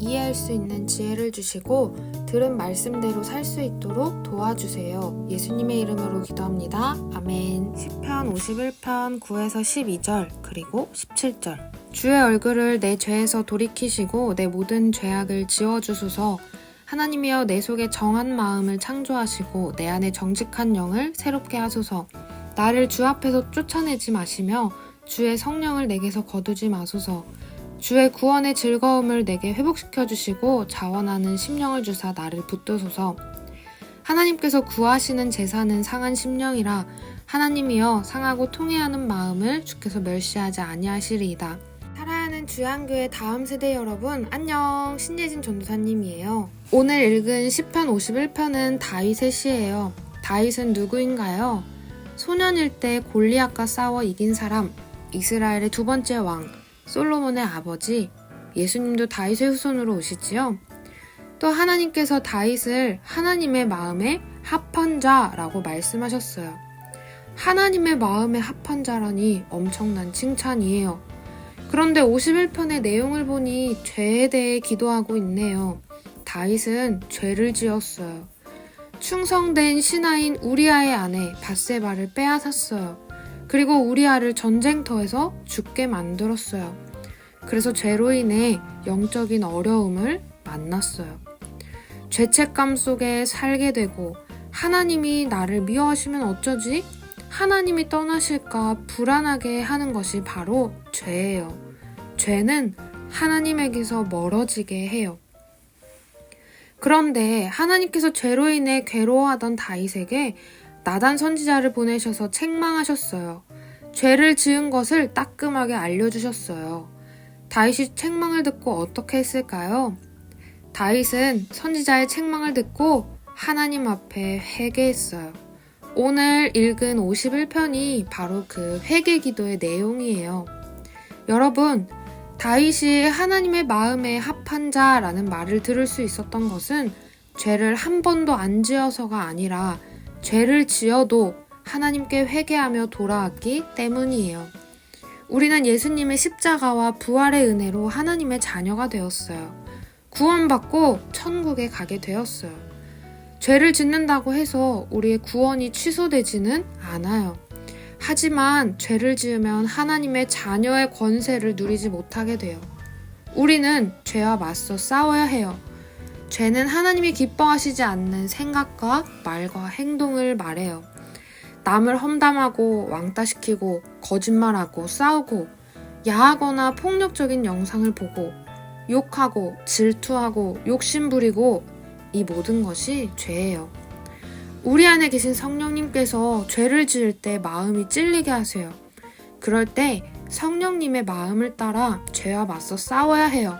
이해할 수 있는 지혜를 주시고 들은 말씀대로 살 수 있도록 도와주세요. 예수님의 이름으로 기도합니다. 아멘. 10편 51편 9에서 12절 그리고 17절 주의 얼굴을 내 죄에서 돌이키시고 내 모든 죄악을 지워주소서 하나님이여 내 속에 정한 마음을 창조하시고 내 안에 정직한 영을 새롭게 하소서 나를 주 앞에서 쫓아내지 마시며 주의 성령을 내게서 거두지 마소서 주의 구원의 즐거움을 내게 회복시켜 주시고 자원하는 심령을 주사 나를 붙드소서. 하나님께서 구하시는 제사는 상한 심령이라 하나님이여 상하고 통해하는 마음을 주께서 멸시하지 아니하시리이다. 살아야 하는 주양교회 다음 세대 여러분 안녕 신예진 전도사님이에요. 오늘 읽은 10편 51편은 다윗의 시예요. 다윗은 누구인가요? 소년일 때 골리앗과 싸워 이긴 사람, 이스라엘의 두 번째 왕, 솔로몬의 아버지, 예수님도 다윗의 후손으로 오시지요. 또 하나님께서 다윗을 하나님의 마음에 합한 자라고 말씀하셨어요. 하나님의 마음에 합한 자라니 엄청난 칭찬이에요. 그런데 51편의 내용을 보니 죄에 대해 기도하고 있네요. 다윗은 죄를 지었어요. 충성된 신하인 우리아의 아내 바세바를 빼앗았어요. 그리고 우리아를 전쟁터에서 죽게 만들었어요. 그래서 죄로 인해 영적인 어려움을 만났어요. 죄책감 속에 살게 되고 하나님이 나를 미워하시면 어쩌지? 하나님이 떠나실까 불안하게 하는 것이 바로 죄예요. 죄는 하나님에게서 멀어지게 해요. 그런데 하나님께서 죄로 인해 괴로워하던 다윗에게 나단 선지자를 보내셔서 책망하셨어요. 죄를 지은 것을 따끔하게 알려주셨어요. 다윗이 책망을 듣고 어떻게 했을까요? 다윗은 선지자의 책망을 듣고 하나님 앞에 회개했어요. 오늘 읽은 51편이 바로 그 회개 기도의 내용이에요. 여러분, 다윗이 하나님의 마음에 합한 자라는 말을 들을 수 있었던 것은 죄를 한 번도 안 지어서가 아니라 죄를 지어도 하나님께 회개하며 돌아왔기 때문이에요. 우리는 예수님의 십자가와 부활의 은혜로 하나님의 자녀가 되었어요. 구원받고 천국에 가게 되었어요. 죄를 짓는다고 해서 우리의 구원이 취소되지는 않아요. 하지만 죄를 지으면 하나님의 자녀의 권세를 누리지 못하게 돼요. 우리는 죄와 맞서 싸워야 해요. 죄는 하나님이 기뻐하시지 않는 생각과 말과 행동을 말해요. 남을 험담하고 왕따시키고 거짓말하고 싸우고 야하거나 폭력적인 영상을 보고 욕하고 질투하고 욕심부리고 이 모든 것이 죄예요. 우리 안에 계신 성령님께서 죄를 지을 때 마음이 찔리게 하세요. 그럴 때 성령님의 마음을 따라 죄와 맞서 싸워야 해요.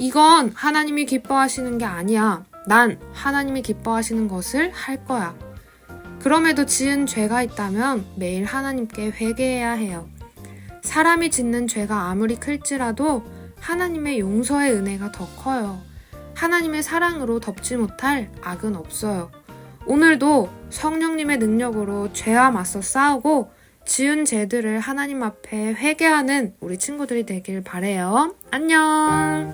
이건 하나님이 기뻐하시는 게 아니야. 난 하나님이 기뻐하시는 것을 할 거야. 그럼에도 지은 죄가 있다면 매일 하나님께 회개해야 해요. 사람이 짓는 죄가 아무리 클지라도 하나님의 용서의 은혜가 더 커요. 하나님의 사랑으로 덮지 못할 악은 없어요. 오늘도 성령님의 능력으로 죄와 맞서 싸우고 지은 죄들을 하나님 앞에 회개하는 우리 친구들이 되길 바래요. 안녕.